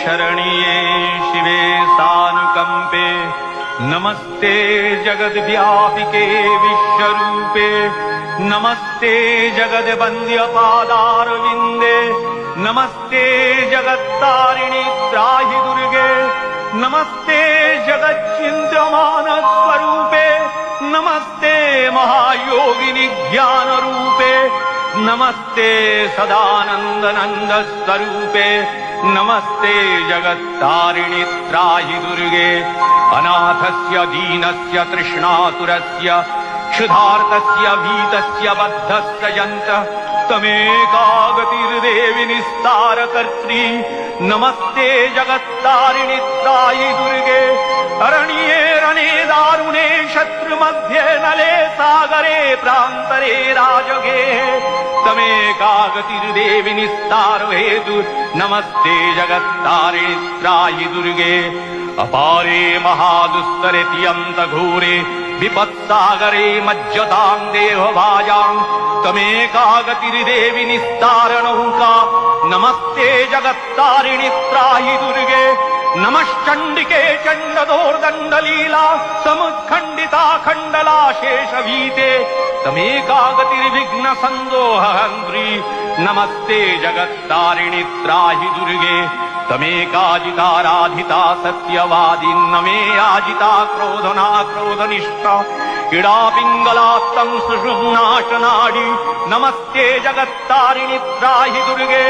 शरण्ये शिवे सानुकम्पे। नमस्ते जगद्व्यापिके विश्वरूपे। नमस्ते जगद्वन्द्यपादारविन्दे। नमस्ते जगत्तारिणि त्राहि दुर्गे। नमस्ते जगच्चिन्त्यमानस्वरूपे नमस्ते महायोगिनि ज्ञानरूपे। नमस्ते सदानन्दनन्द स्वरूपे नमस्ते जगत्तारिणि त्राहि दुर्गे अनाथस्य दीनस्य तृष्णातुरस्य क्षुधार्तस्य भीतस्य बद्धस्य यन्त तमेका गतिर्देवि निस्तारकर्त्री नमस्ते जगत्तारिणि त्रायि दुर्गे अरण्ये रणे दारुणे शत्रुमध्ये नले सागरे प्रान्तरे राजगे तमेका गतिर्देवि निस्तार हेतु नमस्ते जगत्तारिणि त्रायि दुर्गे अपारे महादुस्तरे तियन्त घोरे विपत्सागरे मज्जताम् देहभाजाम् तमेका गतिर्देवि निस्तारणौका नमस्ते जगत्तारिणि त्राहि दुर्गे नमश्चण्डिके चण्डदोर्दण्डलीला समुत्खण्डिता खण्डला शेषभीते सन्दोहन्त्री नमस्ते जगत्तारिणि त्राहि दुर्गे तमेकाजिताराधिता सत्यवादिन्न मे याजिता क्रोधना क्रोधनिष्ठा क्रीडा पिङ्गलात्तम् सुषुम्नाशनाडि नमस्ते जगत्तारिणि त्राहि दुर्गे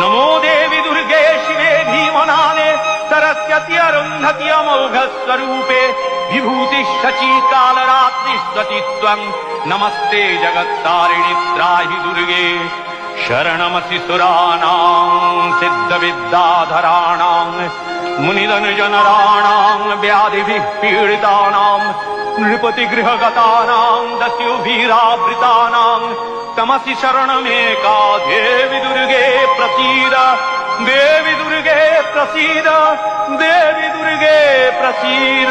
नमो देवि दुर्गे शिवे भीमनाने सरस्यति अरुन्धति अमोघस्वरूपे विभूतिः शची कालरात्रिस्वति त्वम् नमस्ते जगत्तारिणि त्राहि दुर्गे। शरणमसि सुराणाम् सिद्धविद्याधराणाम् मुनिदनुजनराणाम् व्याधिभिः पीडितानाम् नृपतिगृहगतानाम् दस्युभिरावृतानाम् तमसि शरणमेका देवि दुर्गे प्रसीद देवि दुर्गे प्रसीद देवि दुर्गे प्रसीद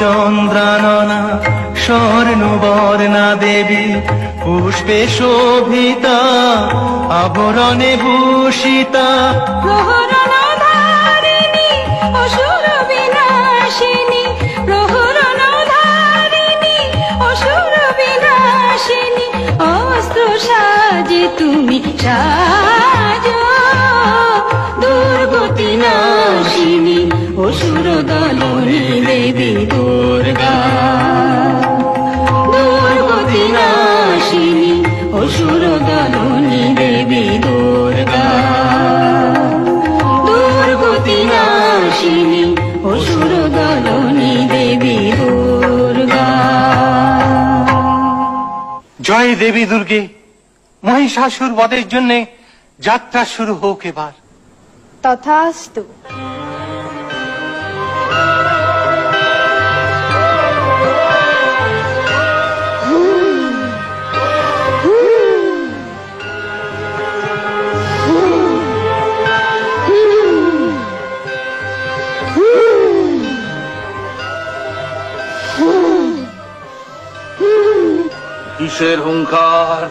চন্দ্রাননা স্বর্ণবর্ণা দেবী পুষ্পে শোভিতা আবরণে ভূষিতা। তুমি দুর্গতি নাশিনী অসুর দলনী দেবী অসুর দলনী দেবী দুর্গা। দুর্গতি নাশিনী অসুর দলনী দেবী দুর্গা। জয় দেবী দুর্গে মহিষাসুর বধের জন্য যাত্রা শুরু হোক এবার। তথাস্তু। কিসের হুঙ্কার?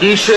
কিসের